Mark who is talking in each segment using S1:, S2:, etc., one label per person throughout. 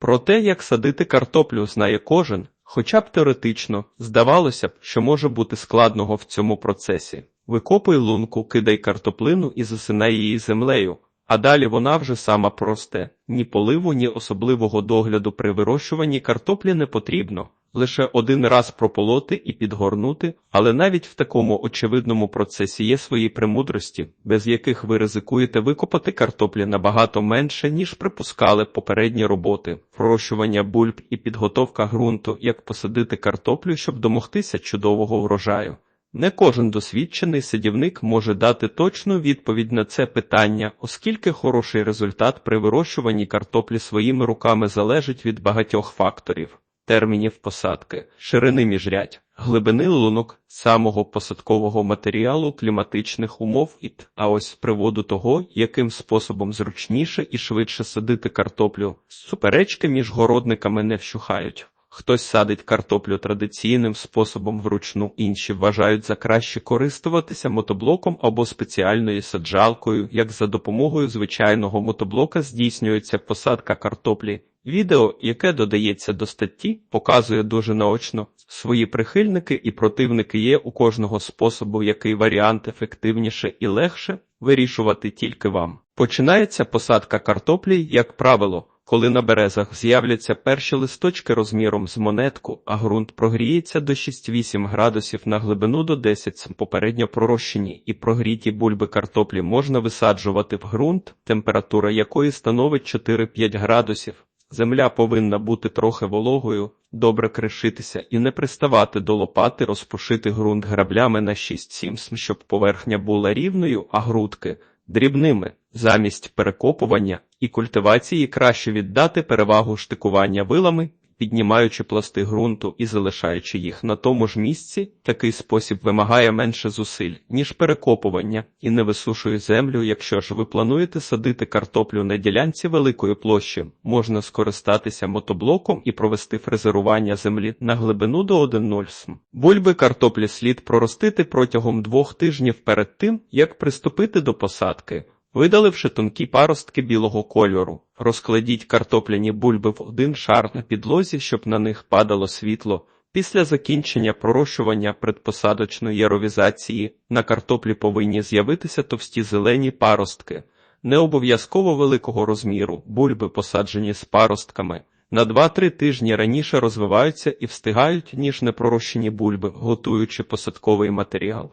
S1: Про те, як садити картоплю, знає кожен, хоча б теоретично, здавалося б, що може бути складного в цьому процесі. Викопуй лунку, кидай картоплину і засинай її землею, а далі вона вже сама просте. Ні поливу, ні особливого догляду при вирощуванні картоплі не потрібно. Лише один раз прополоти і підгорнути, але навіть в такому очевидному процесі є свої премудрості, без яких ви ризикуєте викопати картоплі набагато менше, ніж припускали попередні роботи, вирощування бульб і підготовка ґрунту, як посадити картоплю, щоб домогтися чудового врожаю. Не кожен досвідчений садівник може дати точну відповідь на це питання, оскільки хороший результат при вирощуванні картоплі своїми руками залежить від багатьох факторів термінів посадки, ширини міжрядь, глибини лунок, самого посадкового матеріалу, кліматичних умов і а ось з приводу того, яким способом зручніше і швидше садити картоплю, суперечки між городниками не вщухають. Хтось садить картоплю традиційним способом вручну, інші вважають за краще користуватися мотоблоком або спеціальною саджалкою, як за допомогою звичайного мотоблока здійснюється посадка картоплі. Відео, яке додається до статті, показує дуже наочно свої прихильники і противники є у кожного способу, який варіант ефективніше і легше вирішувати тільки вам. Починається посадка картоплі, як правило, коли на березах з'являться перші листочки розміром з монетку, а ґрунт прогріється до 6-8 градусів на глибину до 10 см. попередньо пророщені і прогріті бульби картоплі можна висаджувати в ґрунт, температура якої становить 4-5 градусів. Земля повинна бути трохи вологою, добре кришитися і не приставати до лопати, розпушити ґрунт граблями на 6-7 см, щоб поверхня була рівною, а грудки дрібними. Замість перекопування і культивації краще віддати перевагу штикування вилами, піднімаючи пласти ґрунту і залишаючи їх на тому ж місці. Такий спосіб вимагає менше зусиль, ніж перекопування, і не висушує землю. Якщо ж ви плануєте садити картоплю на ділянці великої площі, можна скористатися мотоблоком і провести фрезерування землі на глибину до 1,0 см. Бульби картоплі слід проростити протягом двох тижнів перед тим, як приступити до посадки. Видаливши тонкі паростки білого кольору, розкладіть картопляні бульби в один шар на підлозі, щоб на них падало світло. Після закінчення пророщування предпосадочної яровізації на картоплі повинні з'явитися товсті зелені паростки, не обов'язково великого розміру, бульби посаджені з паростками. На 2-3 тижні раніше розвиваються і встигають, ніж непророщені бульби, готуючи посадковий матеріал.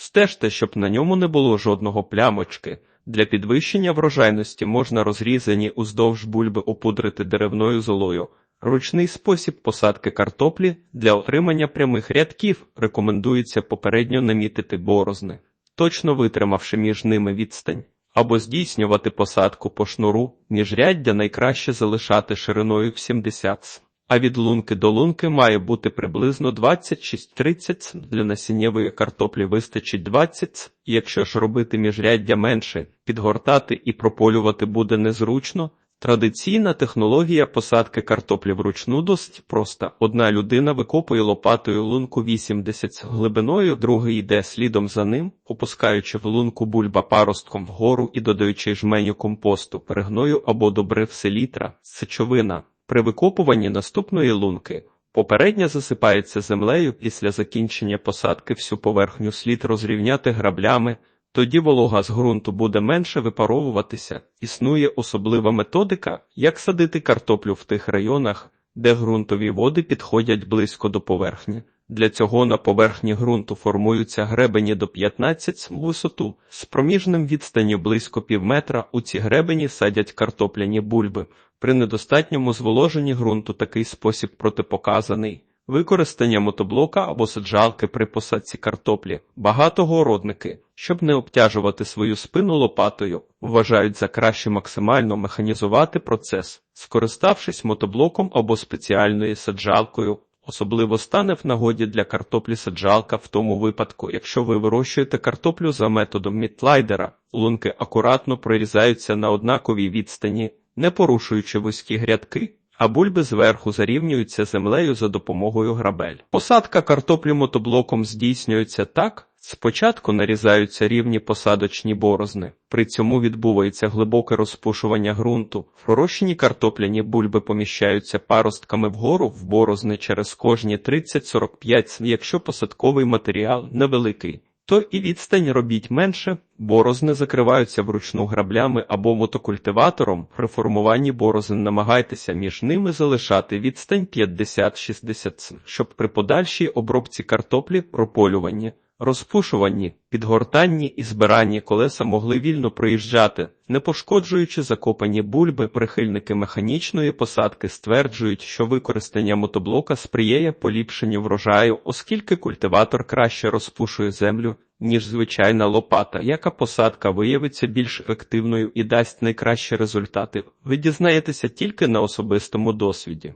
S1: Стежте, щоб на ньому не було жодного плямочки. Для підвищення врожайності можна розрізані уздовж бульби опудрити деревною золою. Ручний спосіб посадки картоплі для отримання прямих рядків рекомендується попередньо намітити борозни, точно витримавши між ними відстань, або здійснювати посадку по шнуру, міжряддя найкраще залишати шириною в 70 см а від лунки до лунки має бути приблизно 26-30 см. Для насіннєвої картоплі вистачить 20 см. Якщо ж робити міжряддя менше, підгортати і прополювати буде незручно. Традиційна технологія посадки картоплі вручну досить проста. Одна людина викопує лопатою лунку 80 см глибиною, другий йде слідом за ним, опускаючи в лунку бульба паростком вгору і додаючи жменю компосту, перегною або добрив селітра, сечовина. При викопуванні наступної лунки попередня засипається землею після закінчення посадки всю поверхню слід розрівняти граблями, тоді волога з ґрунту буде менше випаровуватися. Існує особлива методика, як садити картоплю в тих районах, де ґрунтові води підходять близько до поверхні. Для цього на поверхні ґрунту формуються гребені до 15 см висоту, з проміжним відстанню близько півметра у ці гребені садять картопляні бульби. При недостатньому зволоженні ґрунту такий спосіб протипоказаний. Використання мотоблока або саджалки при посадці картоплі. Багато городники, щоб не обтяжувати свою спину лопатою, вважають за краще максимально механізувати процес, скориставшись мотоблоком або спеціальною саджалкою. Особливо стане в нагоді для картоплі саджалка в тому випадку, якщо ви вирощуєте картоплю за методом мітлайдера, лунки акуратно прорізаються на однаковій відстані, не порушуючи вузькі грядки, а бульби зверху зарівнюються землею за допомогою грабель. Посадка картоплі мотоблоком здійснюється так, Спочатку нарізаються рівні посадочні борозни, при цьому відбувається глибоке розпушування ґрунту. Пророщені картопляні бульби поміщаються паростками вгору в борозни через кожні 30-45 см. Якщо посадковий матеріал невеликий, то і відстань робіть менше, борозни закриваються вручну граблями або мотокультиватором. При формуванні борозин намагайтеся між ними залишати відстань 50-60 см, щоб при подальшій обробці картоплі прополюванні, розпушуванні, підгортанні і збиранні колеса могли вільно проїжджати, не пошкоджуючи закопані бульби. Прихильники механічної посадки стверджують, що використання мотоблока сприяє поліпшенню врожаю, оскільки культиватор краще розпушує землю, ніж звичайна лопата, яка посадка виявиться більш ефективною і дасть найкращі результати. Ви дізнаєтеся тільки на особистому досвіді.